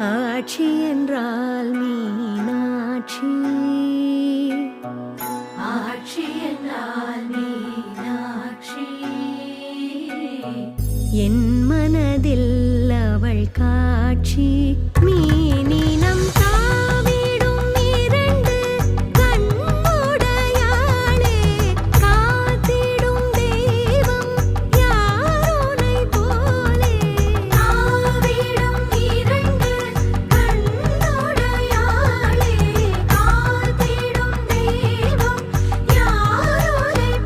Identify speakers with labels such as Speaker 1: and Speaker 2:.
Speaker 1: ஆட்சி என்றால் மீனாட்சி.
Speaker 2: ஆட்சி என்றால் மீனாட்சி.
Speaker 1: என் மனதில் அவள் காட்சி.